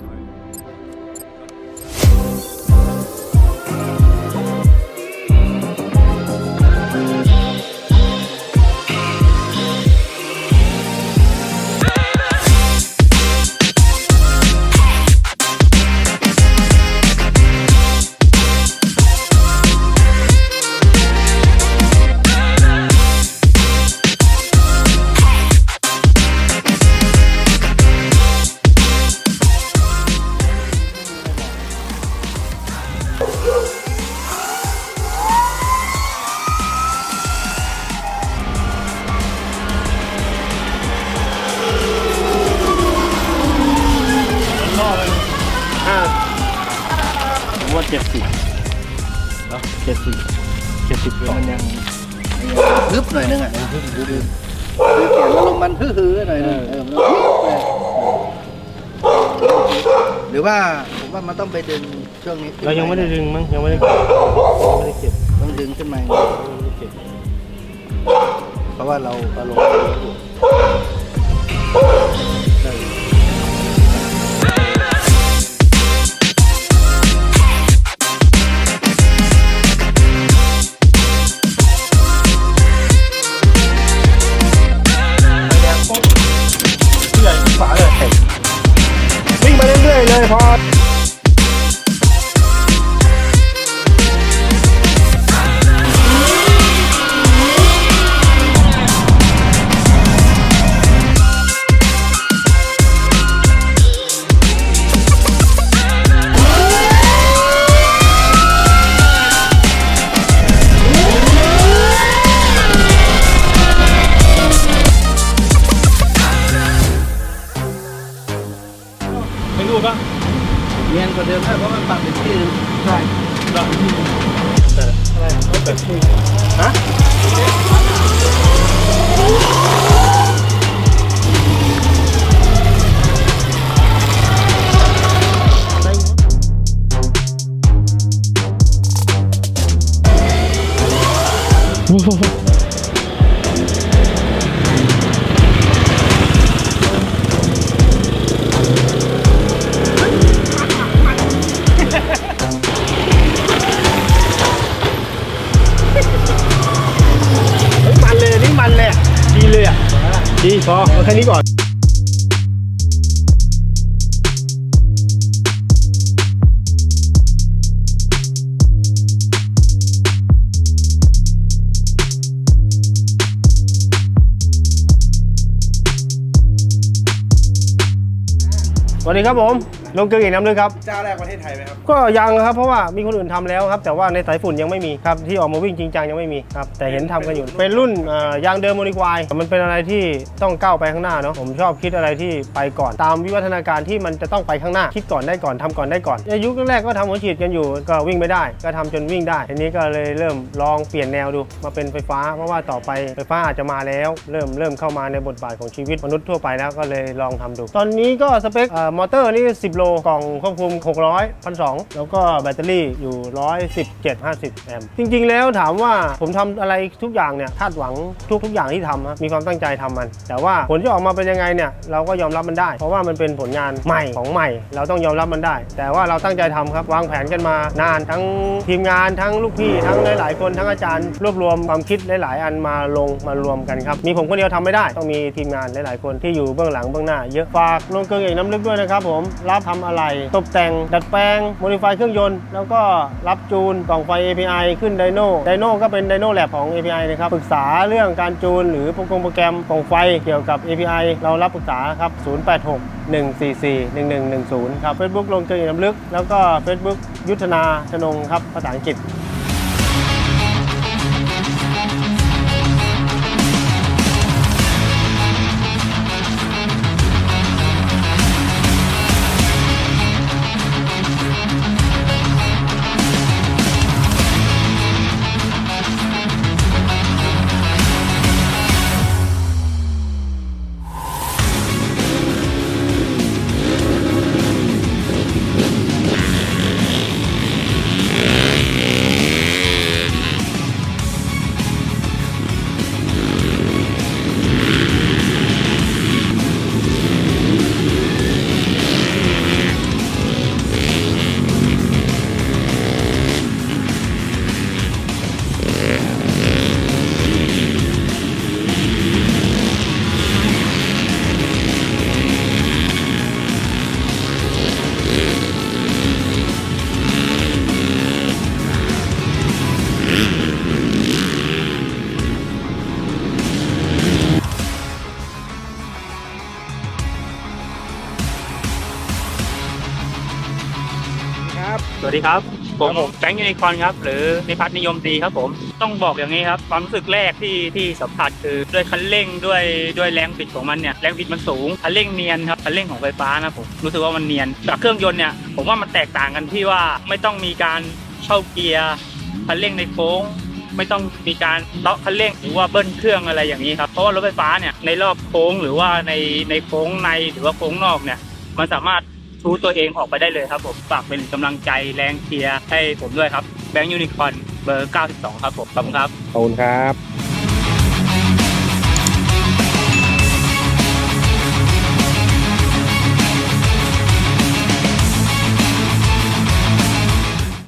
Bye. ห้าว่าเจ็ดสิบเนาะเจ็ดสิบเจ็ดสิบมันยังฮึบหน่อยนึงอะฮึบฮึบฮึบเขียนแล้วลงมันฮือๆหน่อยนึงเออมันฮึบเลยหรือว่า ว่ามันต้องไปดึงช่วงนี้ขึ้นเรายังไม่ได้ดึงมั้งยังไม่ได้เก็บยังไม่ได้เก็บต้องดึงขึ้นมายังไม่ได้เก็บ เพราะว่าเราเราลงอยู่ได้ ไม่รู้ปะเนียนกว่าเแค่นี้ก่อนสวัสดีครับผม ลงเกลือเอกน้ำลึกครับ เจ้าแรกประเทศไทยไหมครับ ก็ยังครับเพราะว่ามีคนอื่นทำแล้วครับ แต่ว่าในสายฝุ่นยังไม่มีครับที่ออกมาวิ่งจริงจังยังไม่มีครับแต่เห็นทำกันอยู่ เป็นรุ่นเอ่อยางเดิมโมนิควายมันเป็นอะไรที่ต้องก้าวไปข้างหน้าเนาะผมชอบคิดอะไรที่ไปก่อนตามวิวัฒนาการที่มันจะต้องไปข้างหน้า คิดก่อนได้ก่อนทำก่อนได้ก่อนในยุคแรกๆก็ทำหัวฉีดกันอยู่ก็วิ่งไม่ได้ ก็ทำจนวิ่งได้ทีนี้ก็เลยเริ่มลองเปลี่ยนแนวดูมาเป็นไฟฟ้า เพราะว่าต่อไปไฟฟ้าอาจจะมาแล้ว เริ่มเริ่มเข้ามาในบทบาทของชีวิตมนุษย์ทั่วไปแล้วก็เลยลองทำดู ตอนนี้ก็สเปคเอ่อมอเตอร์นี่10โลกล่องควบคุม 600 1,200 แล้วก็แบตเตอรี่อยู่ 117 50 แอมป์จริง ๆ แล้วถามว่าผมทำอะไรทุกอย่างเนี่ยคาดหวังทุกทุกอย่างที่ทำนะมีความตั้งใจทำมัน แต่ว่าผลที่ออกมาเป็นยังไงเนี่ยเราก็ยอมรับมันได้ เพราะว่ามันเป็นผลงานใหม่ของใหม่ เราต้องยอมรับมันได้ แต่ว่าเราตั้งใจทำครับวางแผนกันมานานทั้งทีมงานทั้งลูกพี่ทั้งหลายๆคนทั้งอาจารย์ รวบรวมความคิดหลาย ๆ อันมาลงมารวมกันครับมีผมคนเดียวทำไม่ได้ ต้องมีทีมงานหลาย ๆ คนที่อยู่เบื้องหลังเบื้องหน้า เยอะฝากลงเกลือเอกน้ำลึกด้วยนะครับผมรับทำอะไร ตกแต่ง ดัดแปลงโมดิฟายเครื่องยนต์ แล้วก็รับจูนกล่องไฟ API ขึ้นไดโน่ไดโน่ก็เป็นไดโน่แลบของ API นะครับปรึกษาเรื่องการจูน หรือโปรแกรมกล่องไฟเกี่ยวกับ API เรารับปรึกษาครับ 086 144 1110 ครับ Facebook ลงเกลือเอกน้ำลึก แล้วก็ Facebook ยุทธนาชนงครับภาษาอังกฤษ สวัสดีครับ ผมผมแบงค์ยูนิคอนครับ หรือนิพัฒน์นิยมตรีครับผม ต้องบอกอย่างนี้ครับ ความรู้สึกแรกที่ที่สัมผัสคือด้วยคันเร่งด้วยด้วยแรงบิดของมันเนี่ย แรงบิดมันสูง คันเร่งเนียนครับ คันเร่งของไฟฟ้านะผม รู้สึกว่ามันเนียน จากเครื่องยนต์เนี่ย ผมว่ามันแตกต่างกันที่ว่าไม่ต้องมีการเข้าเกียร์ คันเร่งในโค้งไม่ต้องมีการเลาะคันเร่งหรือว่าเบิ้ลเครื่องอะไรอย่างนี้ครับ เพราะว่ารถไฟฟ้าเนี่ยในรอบโค้งหรือว่าในในโค้งในหรือว่าโค้งนอกเนี่ย มันสามารถ ชูตัวเองออกไปได้เลยครับผมฝากเป็นกำลังใจแรงเชียร์ให้ผมด้วยครับแบงค์ยูนิคอนเบอร์ 92 ครับผมขอบคุณครับ ขอบคุณครับ